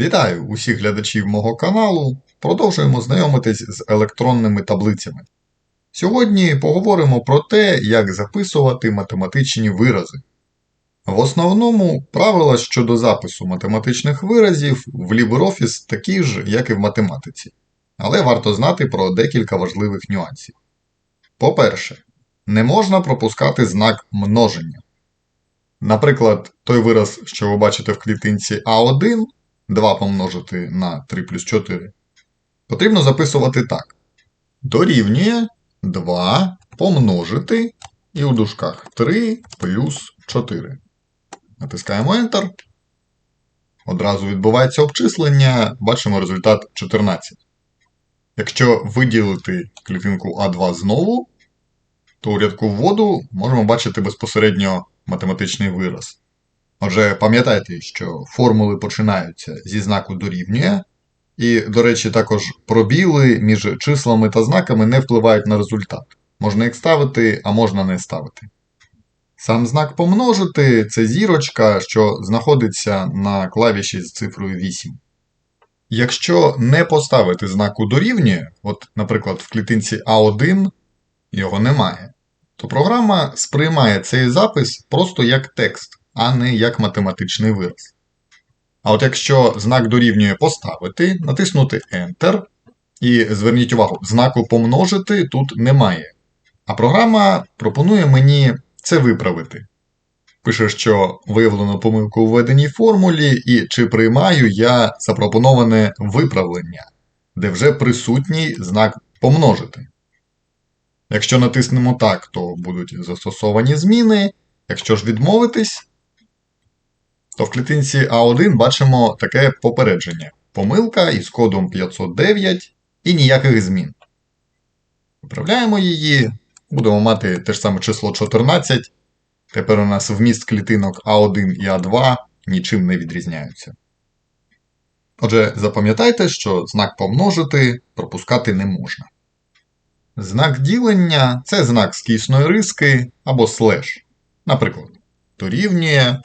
Вітаю усіх глядачів мого каналу. Продовжуємо знайомитись з електронними таблицями. Сьогодні поговоримо про те, як записувати математичні вирази. В основному правила щодо запису математичних виразів в LibreOffice такі ж, як і в математиці. Але варто знати про декілька важливих нюансів. По-перше, не можна пропускати знак множення. Наприклад, той вираз, що ви бачите в клітинці А1, 2 помножити на 3 плюс 4, потрібно записувати так. Дорівнює 2 помножити і у дужках 3 плюс 4. Натискаємо Enter. Одразу відбувається обчислення, бачимо результат 14. Якщо виділити клітинку А2 знову, то у рядку вводу можемо бачити безпосередньо математичний вираз. Отже, пам'ятайте, що формули починаються зі знаку дорівнює, і, до речі, також пробіли між числами та знаками не впливають на результат. Можна їх ставити, а можна не ставити. Сам знак помножити це зірочка, що знаходиться на клавіші з цифрою 8. Якщо не поставити знаку дорівнює, от, наприклад, в клітинці А1 його немає, то програма сприймає цей запис просто як текст, а не як математичний вираз. А от якщо знак дорівнює поставити, натиснути Enter, і зверніть увагу, знаку помножити тут немає. А програма пропонує мені це виправити. Пише, що виявлено помилку у введеній формулі, і чи приймаю я запропоноване виправлення, де вже присутній знак помножити. Якщо натиснемо так, то будуть застосовані зміни. Якщо ж відмовитись, то в клітинці А1 бачимо таке попередження. Помилка із кодом 509 і ніяких змін. Виправляємо її, будемо мати те ж саме число 14. Тепер у нас вміст клітинок А1 і А2 нічим не відрізняються. Отже, запам'ятайте, що знак помножити пропускати не можна. Знак ділення це знак скісної риски або слеш. Наприклад, дорівнює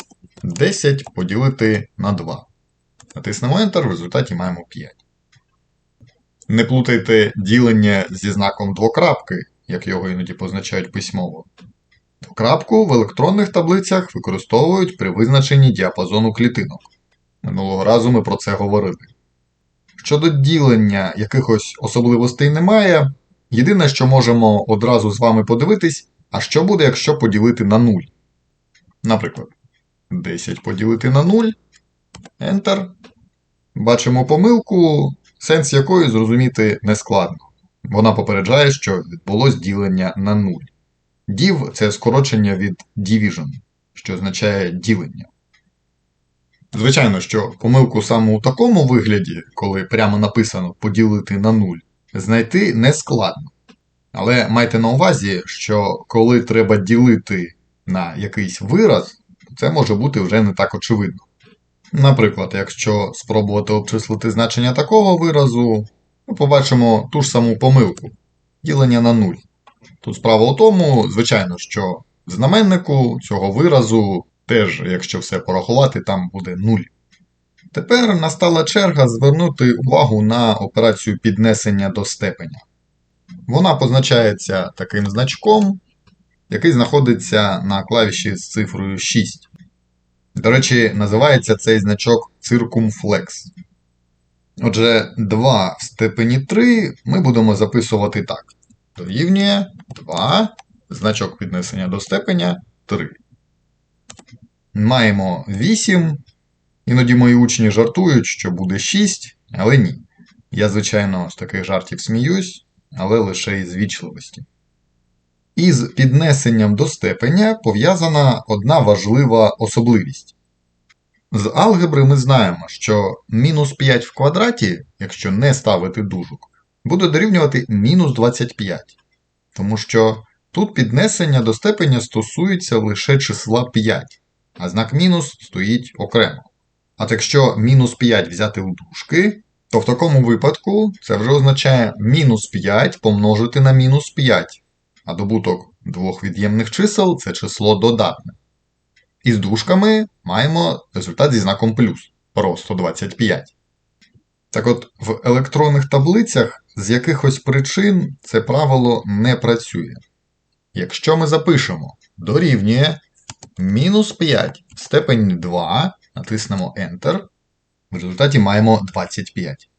10 поділити на 2. Натиснемо Enter, в результаті маємо 5. Не плутайте ділення зі знаком двокрапки, як його іноді позначають письмово. Двокрапку в електронних таблицях використовують при визначенні діапазону клітинок. Минулого разу ми про це говорили. Щодо ділення якихось особливостей немає. Єдине, що можемо одразу з вами подивитись, а що буде, якщо поділити на 0. Наприклад, 10 поділити на 0. Enter. Бачимо помилку, сенс якої зрозуміти нескладно. Вона попереджає, що відбулось ділення на 0. Div – це скорочення від division, що означає ділення. Звичайно, що помилку саме у такому вигляді, коли прямо написано поділити на 0, знайти не складно. Але майте на увазі, що коли треба ділити на якийсь вираз, це може бути вже не так очевидно. Наприклад, якщо спробувати обчислити значення такого виразу, ми побачимо ту ж саму помилку ділення на 0. Тут справа у тому, звичайно, що в знаменнику цього виразу теж, якщо все порахувати, там буде 0. Тепер настала черга звернути увагу на операцію піднесення до степеня. Вона позначається таким значком, який знаходиться на клавіші з цифрою 6. До речі, називається цей значок Circumflex. Отже, 2 в степені 3 ми будемо записувати так. Дорівнює 2, значок піднесення до степеня 3. Маємо 8. Іноді мої учні жартують, що буде 6, але ні. Я, звичайно, з таких жартів сміюсь, але лише із вічливості. Із піднесенням до степеня пов'язана одна важлива особливість. З алгебри ми знаємо, що мінус 5 в квадраті, якщо не ставити дужок, буде дорівнювати мінус 25. Тому що тут піднесення до степеня стосується лише числа 5, а знак мінус стоїть окремо. А якщо мінус 5 взяти у дужки, то в такому випадку це вже означає мінус 5 помножити на мінус 5, а добуток двох від'ємних чисел це число додатне. І з дужками маємо результат зі знаком плюс просто 25. Так от, в електронних таблицях з якихось причин це правило не працює. Якщо ми запишемо дорівнює мінус 5 в степені 2, натиснемо Enter, в результаті маємо 25.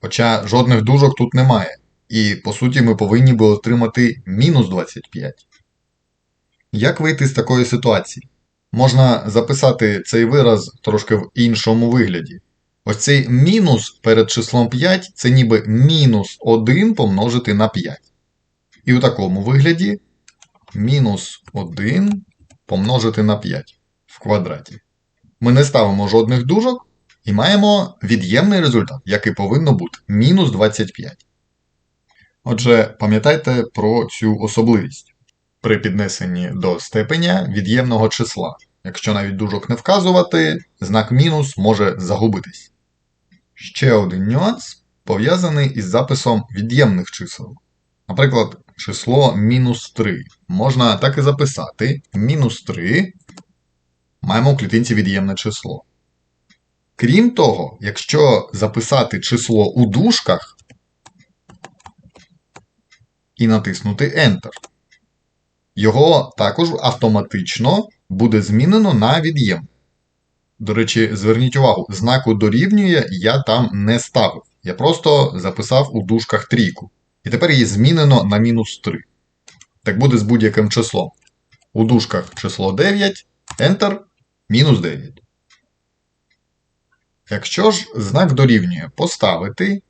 Хоча жодних дужок тут немає. І, по суті, ми повинні були отримати мінус 25. Як вийти з такої ситуації? Можна записати цей вираз трошки в іншому вигляді. Ось цей мінус перед числом 5 це ніби мінус 1 помножити на 5. І у такому вигляді мінус 1 помножити на 5 в квадраті. Ми не ставимо жодних дужок і маємо від'ємний результат, який повинно бути мінус 25. Отже, пам'ятайте про цю особливість при піднесенні до степеня від'ємного числа. Якщо навіть дужок не вказувати, знак мінус може загубитись. Ще один нюанс пов'язаний із записом від'ємних чисел. Наприклад, число мінус 3. Можна так і записати. Мінус 3 маємо в клітинці від'ємне число. Крім того, якщо записати число у дужках і натиснути Enter, його також автоматично буде змінено на від'єм. До речі, зверніть увагу, знаку дорівнює я там не ставив. Я просто записав у дужках трійку. І тепер її змінено на мінус 3. Так буде з будь-яким числом. У дужках число 9, Enter, мінус 9. Якщо ж знак дорівнює поставити,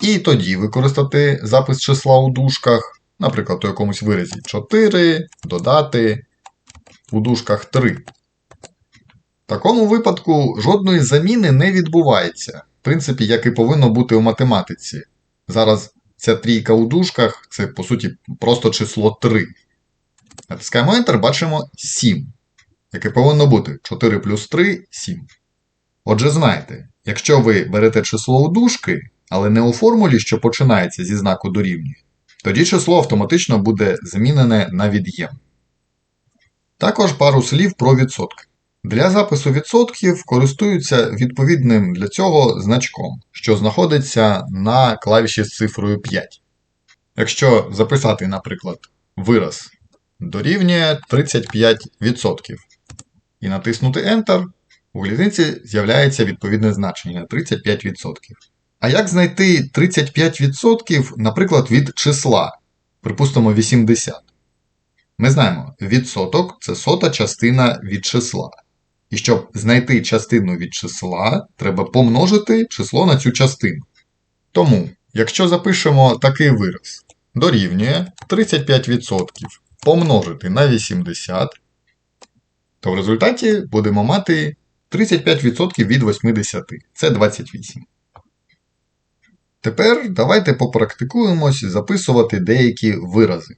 і тоді використати запис числа у дужках, наприклад, у якомусь виразі 4, додати у дужках 3. В такому випадку жодної заміни не відбувається, в принципі, як і повинно бути у математиці. Зараз ця трійка у дужках це, по суті, просто число 3. Натискаємо Enter, бачимо 7, яке повинно бути 4 плюс 3 7. Отже, знаєте, якщо ви берете число у дужки, але не у формулі, що починається зі знаку дорівнює, тоді число автоматично буде змінене на від'єм. Також пару слів про відсотки. Для запису відсотків користуються відповідним для цього значком, що знаходиться на клавіші з цифрою 5. Якщо записати, наприклад, вираз дорівнює 35% і натиснути Enter, у клітинці з'являється відповідне значення 35%. А як знайти 35%, наприклад, від числа, припустимо 80? Ми знаємо, відсоток це сота частина від числа. І щоб знайти частину від числа, треба помножити число на цю частину. Тому, якщо запишемо такий вираз, дорівнює 35% помножити на 80, то в результаті будемо мати 35% від 80. Це 28. Тепер давайте попрактикуємось записувати деякі вирази.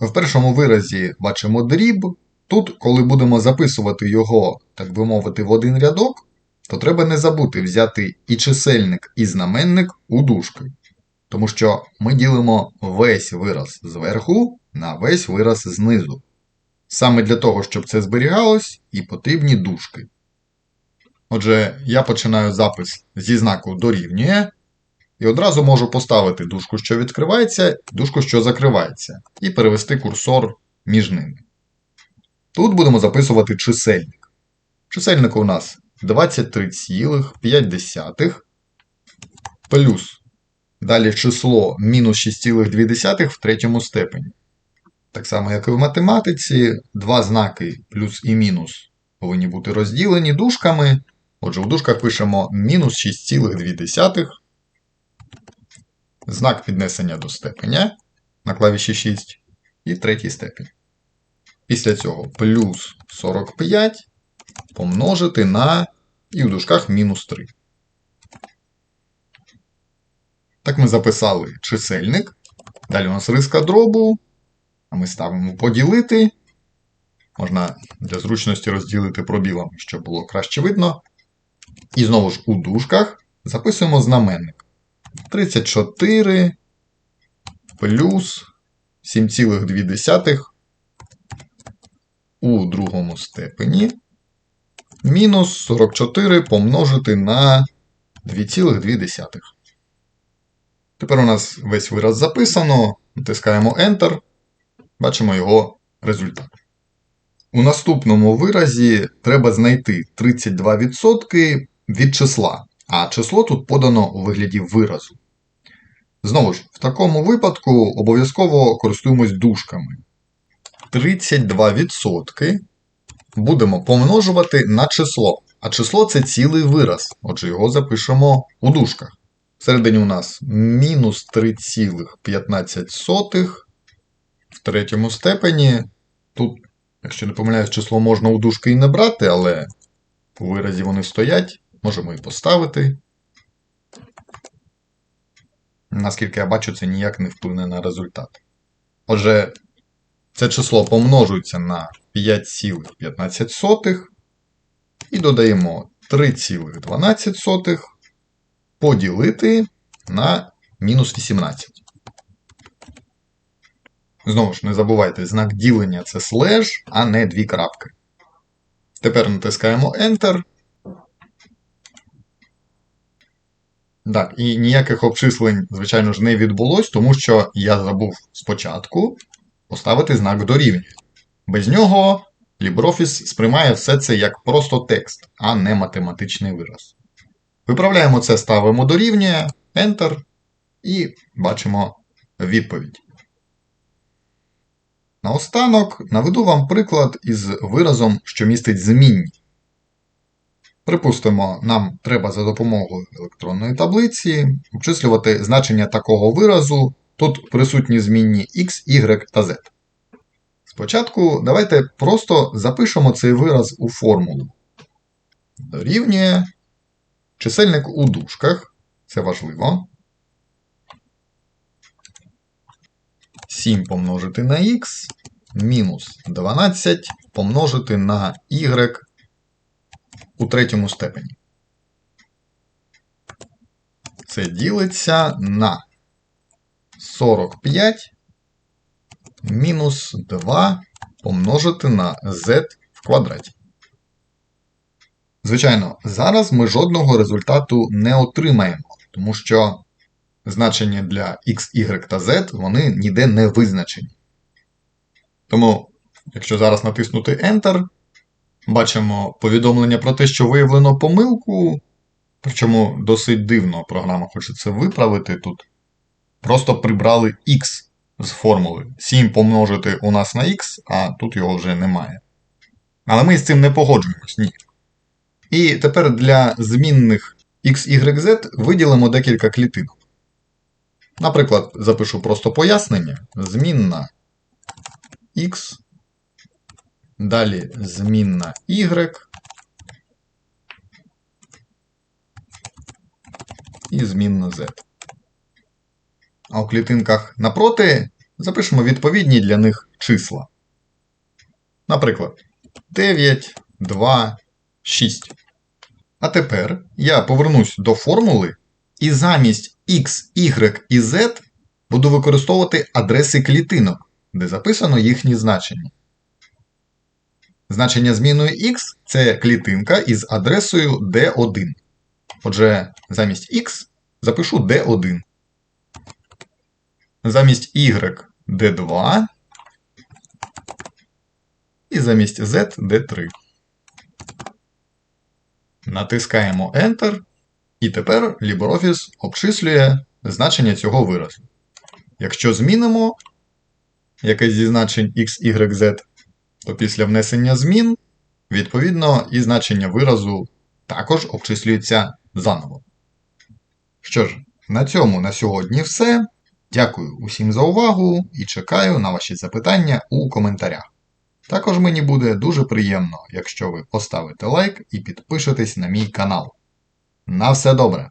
В першому виразі бачимо дріб. Тут, коли будемо записувати його, так би мовити, в один рядок, то треба не забути взяти і чисельник, і знаменник у дужки. Тому що ми ділимо весь вираз зверху на весь вираз знизу. Саме для того, щоб це зберігалось, і потрібні дужки. Отже, я починаю запис зі знаку дорівнює, і одразу можу поставити дужку, що відкривається, дужку, що закривається, і перевести курсор між ними. Тут будемо записувати чисельник. Чисельник у нас 23,5 плюс. Далі число мінус 6,2 в третьому степені. Так само, як і в математиці, два знаки плюс і мінус повинні бути розділені дужками. Отже, в дужках пишемо мінус 6,2. Знак піднесення до степеня на клавіші 6 і третій степень. Після цього плюс 45 помножити на і в дужках мінус 3. Так ми записали чисельник. Далі у нас риска дробу. А ми ставимо поділити. Можна для зручності розділити пробілом, щоб було краще видно. І знову ж у дужках записуємо знаменник. 34 плюс 7,2 у другому степені. Мінус 44 помножити на 2,2. Тепер у нас весь вираз записано, натискаємо Enter, бачимо його результат. У наступному виразі треба знайти 32% від числа, а число тут подано у вигляді виразу. Знову ж, в такому випадку обов'язково користуємось дужками. 32% будемо помножувати на число. А число це цілий вираз, отже, його запишемо у дужках. Всередині у нас мінус 3,15 в третьому степені. Тут, якщо не помиляюсь, число можна у дужки і не брати, але у виразі вони стоять, можемо і поставити. Наскільки я бачу, це ніяк не вплине на результат. Отже, це число помножується на 5,15 і додаємо 3,12 поділити на мінус 18. Знову ж не забувайте, знак ділення це слеш, а не дві крапки. Тепер натискаємо Enter. Так, і ніяких обчислень, звичайно ж, не відбулось, тому що я забув спочатку поставити знак дорівнює. Без нього LibreOffice сприймає все це як просто текст, а не математичний вираз. Виправляємо це, ставимо дорівнює, Enter і бачимо відповідь. Наостанок наведу вам приклад із виразом, що містить змінні. Припустимо, нам треба за допомогою електронної таблиці обчислювати значення такого виразу. Тут присутні змінні x, y та z. Спочатку давайте просто запишемо цей вираз у формулу. Дорівнює чисельник у дужках, це важливо. 7 помножити на х мінус 12 помножити на y у третьому степені. Це ділиться на 45 мінус 2 помножити на z в квадраті. Звичайно, зараз ми жодного результату не отримаємо, тому що значення для x, y та z вони ніде не визначені. Тому, якщо зараз натиснути Enter, бачимо повідомлення про те, що виявлено помилку. Причому досить дивно програма хоче це виправити тут. Просто прибрали x з формули. 7 помножити у нас на x, а тут його вже немає. Але ми з цим не погоджуємось, ні. І тепер для змінних x, y, z виділимо декілька клітинок. Наприклад, запишу просто пояснення. Змінна x, далі змінна y і змінна z. А у клітинках напроти запишемо відповідні для них числа. Наприклад, 9, 2, 6. А тепер я повернусь до формули і замість x, y і z буду використовувати адреси клітинок, де записано їхні значення. Значення зміною x це клітинка із адресою D1. Отже, замість x запишу D1. Замість y D2. І замість Z D3. Натискаємо Enter. І тепер LibreOffice обчислює значення цього виразу. Якщо змінимо якесь зі значень x, y, z, то після внесення змін, відповідно, і значення виразу також обчислюється заново. Що ж, на цьому на сьогодні все. Дякую усім за увагу і чекаю на ваші запитання у коментарях. Також мені буде дуже приємно, якщо ви поставите лайк і підпишетесь на мій канал. На все добре!